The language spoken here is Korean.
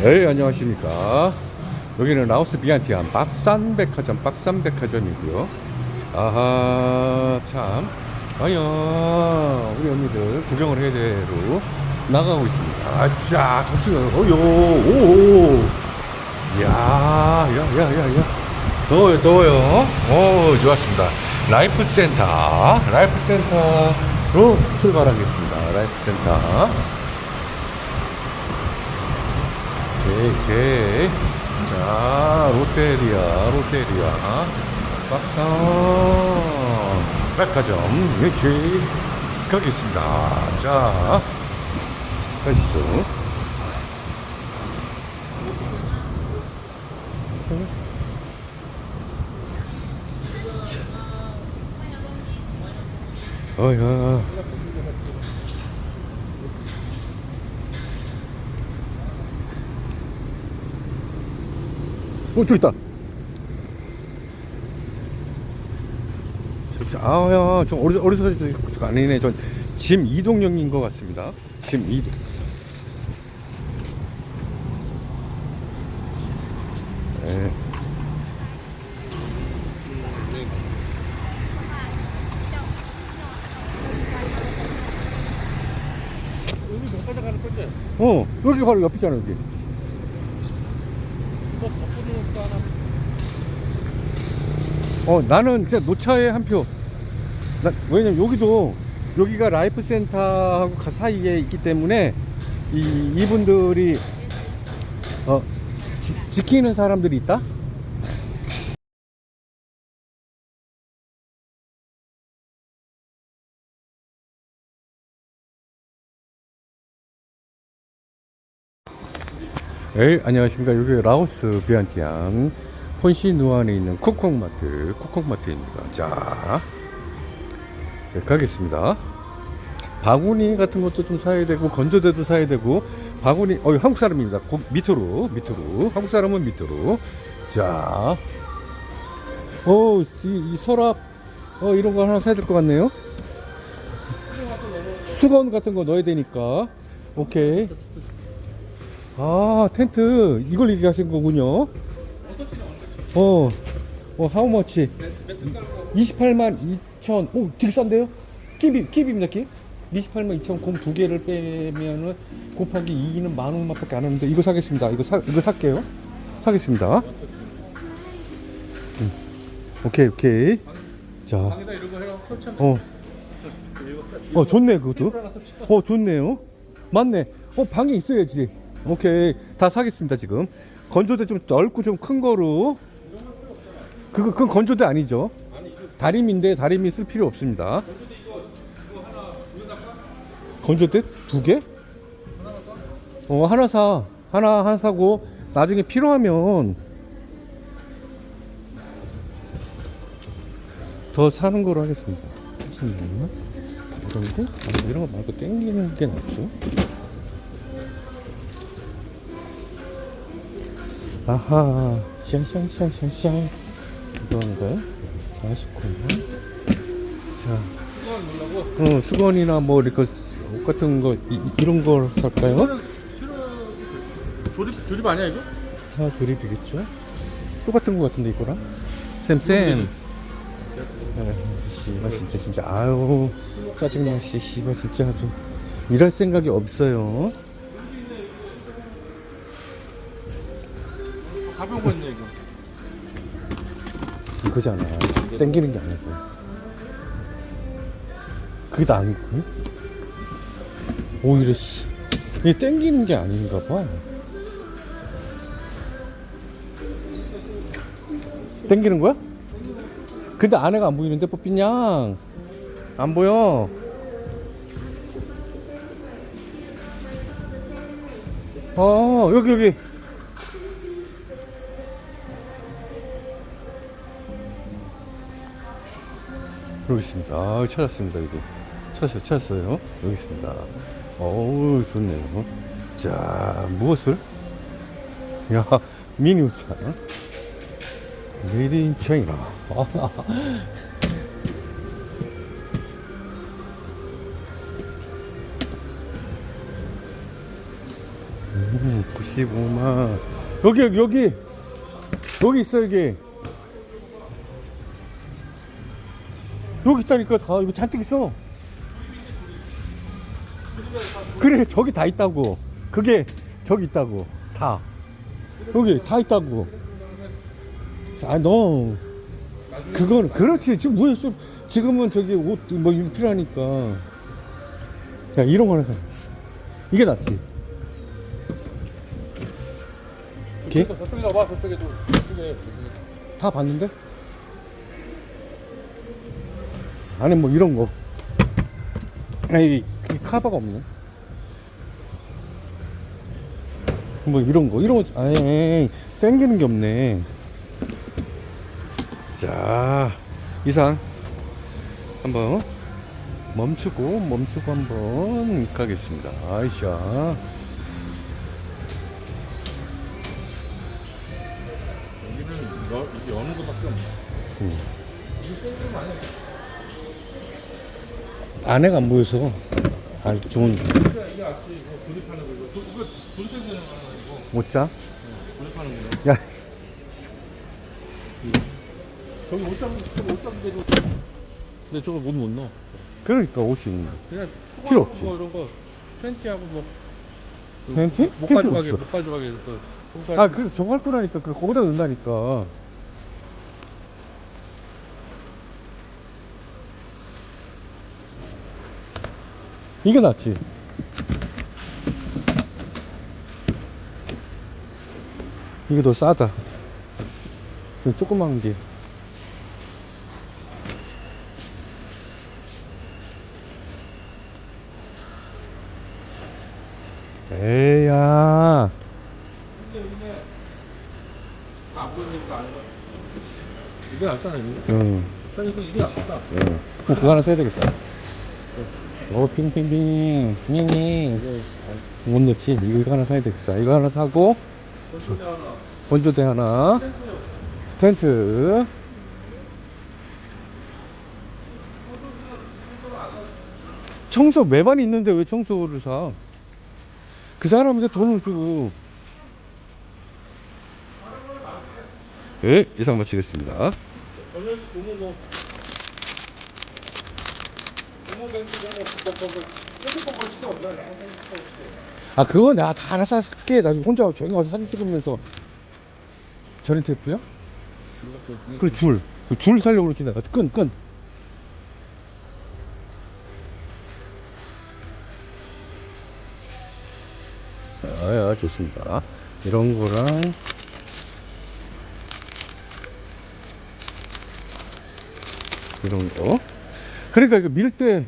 네, 안녕하십니까. 여기는 라오스 비안티안 박산백화점, 박산백화점이고요. 아하, 참. 아야, 우리 언니들 구경을 해야 되로 나가고 있습니다. 아, 자, 덥시요 어요, 오, 야, 야, 야, 야, 야. 더워요, 더워요. 오, 좋았습니다. 라이프 센터, 라이프 센터로 출발하겠습니다. 라이프 센터. 오케이, 오케이. 자, 롯데리아, 롯데리아. 박상. 백화점, 일식. 가겠습니다. 자, 가시죠. 어야. 어, 저기 있다. 저기, 아, 야, 좀 어디서, 어디서 가셨어요? 아니네. 전 짐 이동영인 것 같습니다. 짐 이동. 네. 어, 여기 바로 옆이잖아, 여기. 어, 나는 그냥 노차에 한 표. 나, 왜냐면 여기도, 여기가 라이프 센터하고 가 사이에 있기 때문에, 이, 이분들이, 어, 지, 지키는 사람들이 있다? 네, 안녕하십니까. 여기 라오스 비안티앙 폰시누안에 있는 콕콕마트, 콕콕마트입니다. 자, 자, 가겠습니다. 바구니 같은 것도 좀 사야 되고, 건조대도 사야 되고, 바구니, 어, 한국 사람입니다. 고, 밑으로, 밑으로. 한국 사람은 밑으로. 자, 어, 이, 이 서랍, 어, 이런 거 하나 사야 될 것 같네요. 수건 같은 거 넣어야 되니까. 오케이. 아, 텐트. 이걸 얘기하신 거군요. 어, 어, 하우 머치? 28만 2천. 오, 되게 싼데요? 킵이, 킵입니다, 킵. 28만 2천 공두 개를 빼면은 곱하기 2는 만 원밖에 안 하는데 이거 사겠습니다. 이거 사, 이거 살게요. 사겠습니다. 음. 오케이, 오케이. 자, 어. 어, 좋네, 그것도. 어 좋네요. 맞네. 어 방에 있어야지. 오케이 다 사겠습니다 지금. 건조대 좀 넓고 좀 큰 거로. 그거 그건 건조대 아니죠? 다림인데 다림이 쓸 필요 없습니다. 건조대 두 개? 어 하나 사. 하나 하나 사고 나중에 필요하면 더 사는 거로 하겠습니다. 아니, 이런 거 말고 땡기는 게 낫죠? 아하, 샹샹샹샹샹. 이건가요? 49만? 자, 어, 수건이나 뭐, 이렇게 옷 같은 거, 이, 이런 거 살까요? 조립 조립 아니야 이거? 차 조립이겠죠? 똑같은 거 같은데, 이거랑? 쌤쌤. 에, 씨발, 진짜, 진짜, 아유, 짜증나, 씨, 씨발, 진짜 아주. 일할 생각이 없어요. 이거잖아. 땡기는 게 아니고. 그게 다 아니고. 오히려 씨. 이게 땡기는 게 아닌가 봐. 땡기는 거야? 근데 안에가 안 보이는데 뽀삐냥 안 보여. 어 여기 여기 여기 있습니다. 아, 찾았습니다. 여기 찾았어요. 찾았어요. 여기 있습니다. 어우 좋네요. 자 무엇을? 야 미니 우산. 인 차이나. 음, 95만. 여기, 여기, 여기. 여기 있어, 여기. 여기 있다니까, 다. 이거 잔뜩 있어. 그래, 저기 다 있다고. 그게 저기 있다고. 다. 여기 다 있다고. 아, 너. 그거는, 그렇지. 지금 뭐야, 좀- 지금은 저기 옷, 뭐, 필요하니까. 야, 이런 거 하나 사. 이게 낫지. 이렇게? 저쪽에 가봐 저쪽에도 저쪽에 다 봤는데? 안에 뭐 이런 거. 아니, 그 카바가 없네. 뭐 이런 거, 이런 거, 아니, 땡기는 게 없네. 자, 이상. 한번 멈추고, 멈추고 한번 가겠습니다. 아이샤. 여기는 여, 이게 여는 것밖에 없네 음. 이게 땡기는 거 아니야 안 보여서. 아, 좋은. 거거거 야, 저기 옷 잡은 저기 옷 잡은 데도 근데 저거 못 못 넣어 그러니까 옷이. 그냥 필요 없지. 뭐 이런 거 팬티하고 뭐 팬티? 못 가져가게 없어. 못 가져가게 그 아, 그, 저거 할 거라니까. 그, 거기다 넣는다니까. 이게 낫지. 이게 더 싸다. 이 조그만 게. 에야. 안 보이니까 안 거. 이게 낫잖아 이거. 응. 그러니까 이게 낫다. 응. 어, 그거 하나 써야 되겠다. 오, 핑핑핑. 핑핑. 못 넣지? 이거 하나 사야 되겠다. 이거 하나 사고, 저쪽에 하나. 건조대 하나, 텐트. 청소 매반 있는데 왜 청소를 사? 그 사람한테 돈을 주고. 예, 이상 마치겠습니다. 아 그거 내가 다 하나 살게. 나중에 혼자 조용히 와서 사진 찍으면서. 전원 테이프야? 그래 줄그 줄 살려고 그러지 내가. 끈끈. 아야 좋습니다. 이런 거랑. 이런 거 그러니까 이거 밀 때